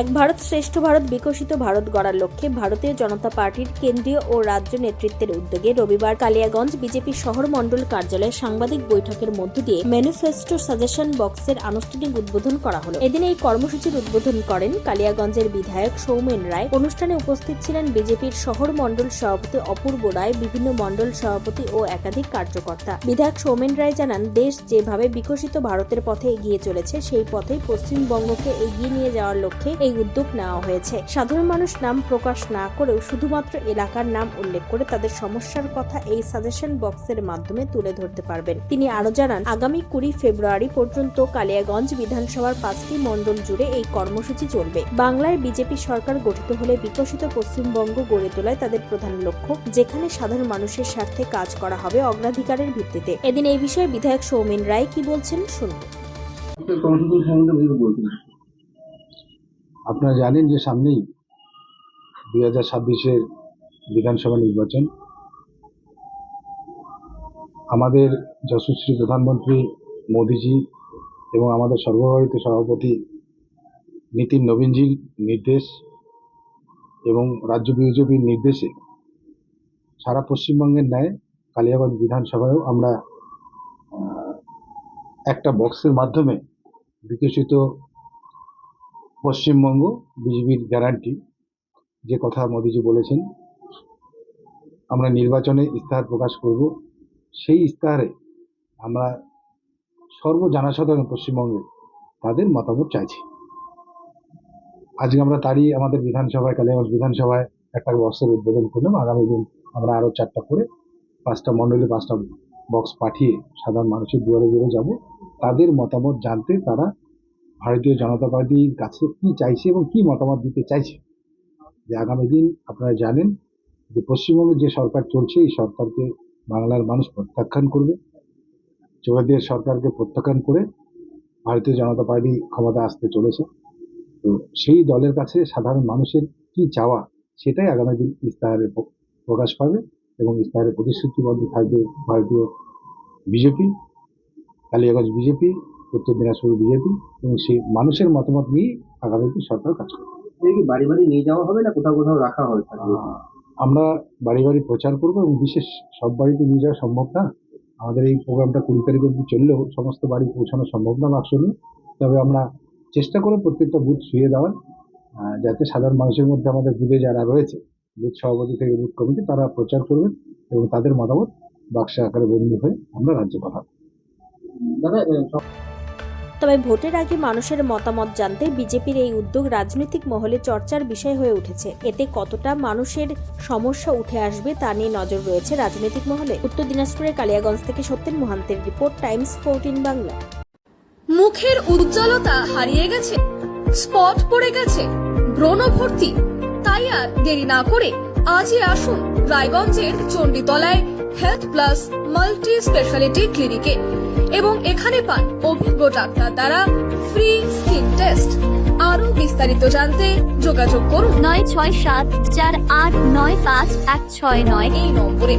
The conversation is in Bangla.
এক ভারত শ্রেষ্ঠ ভারত বিকশিত ভারত গড়ার লক্ষ্যে ভারতীয় জনতা পার্টির কেন্দ্রীয় ও রাজ্য নেতৃত্বের উদ্যোগে রবিবার কালিয়াগঞ্জ বিজেপি শহর মণ্ডল কার্যালয়ে সাংবাদিক বৈঠকের মধ্য দিয়ে ম্যানিফেস্টো সাজেশন বক্সের আনুষ্ঠানিক উদ্বোধন করা হলো। এদিন এই কর্মসূচির উদ্বোধন করেন কালিয়াগঞ্জের বিধায়ক সৌমেন রায়। অনুষ্ঠানে উপস্থিত ছিলেন বিজেপির শহর মণ্ডল সভাপতি অপূর্ব রায়, বিভিন্ন মণ্ডল সভাপতি ও একাধিক কার্যকর্তা। বিধায়ক সৌমেন রায় জানান, দেশ যেভাবে বিকশিত ভারতের পথে এগিয়ে চলেছে, সেই পথেই পশ্চিমবঙ্গকে এগিয়ে নিয়ে যাওয়ার লক্ষ্যে এই উদ্যোগ নেওয়া হয়েছে। সাধারণ মানুষ নাম প্রকাশ না করেও শুধুমাত্র এলাকার নাম উল্লেখ করে তাদের সমস্যার কথা এই সাজেশন বক্সের মাধ্যমে তুলে ধরতে পারবেন। তিনি আরও জানান, আগামী কুড়ি ফেব্রুয়ারি পর্যন্ত কালিয়াগঞ্জ বিধানসভার পাঁচটি মণ্ডল জুড়ে এই কর্মসূচি চলবে। বাংলায় বিজেপি সরকার গঠিত হলে বিকশিত পশ্চিমবঙ্গ গড়ে তোলায় তাদের প্রধান লক্ষ্য, যেখানে সাধারণ মানুষের স্বার্থে কাজ করা হবে অগ্রাধিকারের ভিত্তিতে। এদিন এই বিষয়ে বিধায়ক সৌমেন রায় কি বলছেন, শুনুন। আপনার জানেন যে সামনেই দুই হাজার ছাব্বিশের বিধানসভা নির্বাচন। আমাদের যশস্বী প্রধানমন্ত্রী মোদিজি এবং আমাদের সর্বভারতীয় সভাপতি নীতিন নবীনজির নির্দেশ এবং রাজ্য বিজেপির নির্দেশে সারা পশ্চিমবঙ্গের ন্যায় কালিয়াগঞ্জ বিধানসভায়ও আমরা একটা বক্সের মাধ্যমে বিকশিত পশ্চিমবঙ্গ বিজেপির গ্যারান্টি যে কথা মোদিজি বলেছেন, আমরা নির্বাচনে ইস্তাহার প্রকাশ করব। সেই ইস্তাহারে আমরা সর্ব জনসাধারণ পশ্চিমবঙ্গে তাদের মতামত চাইছি। আজকে আমরা তারই আমাদের বিধানসভায়, কালিয়াগঞ্জ বিধানসভায় একটা বক্সের উদ্বোধন করলাম। আগামী দিন আমরা আরও চারটা করে পাঁচটা মণ্ডলে পাঁচটা বক্স পাঠিয়ে সাধারণ মানুষের দুয়ারে দুয়ারে যাব। তাদের মতামত জানতে তারা ভারতীয় জনতা পার্টির কাছে কি চাইছে এবং কি মতামত দিতে চাইছে? যে আগামী দিন আপনারা জানেন যে পশ্চিমবঙ্গে যে সরকার চলছে, এই সরকারকে বাংলার মানুষ প্রত্যাখ্যান করবে। চোরাদের সরকারকে প্রত্যাখ্যান করে ভারতীয় জনতা পার্টি ক্ষমতা আসতে চলেছে। তো সেই দলের কাছে সাধারণ মানুষের কি চাওয়া, সেটাই আগামী দিন ইস্তাহারে প্রকাশ পাবে এবং ইস্তাহারে প্রতিশ্রুতিবদ্ধ থাকবে ভারতীয় বিজেপি, কালিয়াগঞ্জ বিজেপি উত্তর দিনাজপুর বিজেপি এবং সেই মানুষের মতামত নিয়ে আগামী দিন সরকার কাজ করবে। কি বাড়ি বাড়ি নিয়ে যাওয়া হবে না কোথাও কোথাও রাখা হবে আমরা বাড়ি বাড়ি প্রচার করব এবং বিশেষ সব বাড়িতে নিয়ে যাওয়া সম্ভব না। আমাদের এই প্রোগ্রামটা কুড়ি তারিখ অব্দি চললেও সমস্ত বাড়ি পৌঁছানো সম্ভব না বাক্স নিয়ে তবে আমরা চেষ্টা করে প্রত্যেকটা বুথ শুয়ে দেওয়ার যাতে সাধারণ মানুষের মধ্যে আমাদের বুথে যারা রয়েছে বুথ সভাপতি থেকে বুথ কমিটি তারা প্রচার করবেন এবং তাদের মতামত বাক্সে আকারে বন্দি হয়ে আমরা রাজ্যে পাঠাবো। দাদা সব- তবে ভোটের আগে মানুষের মতামত জানতে বিজেপির এই উদ্যোগ রাজনৈতিক মহলে চর্চার বিষয় হয়ে উঠেছে। এতে কতটা মানুষের সমস্যা উঠে আসবে তা নিয়ে নজর রয়েছে রাজনৈতিক মহলে। উত্তর দিনাজপুরের কালিয়াগঞ্জ থেকে সত্যেন মহান্তের রিপোর্ট, টাইমস ফোরটিন বাংলা। মুখের উজ্জ্বলতা হারিয়ে গেছে, স্পট পড়ে গেছে, ব্রণ ভর্তি। তাই আর দেরি না করে আজই আসুন রায়গঞ্জের চণ্ডীতলায় হেলথ প্লাস মাল্টি স্পেশালিটি ক্লিনিকে। এবং এখানে পান অভিজ্ঞ ডাক্তার দ্বারা ফ্রি স্কিন টেস্ট আরও বিস্তারিত জানতে যোগাযোগ করুন। নয় ছয় সাত চার আট নয় পাঁচ এক ছয় নয়। এই নম্বরে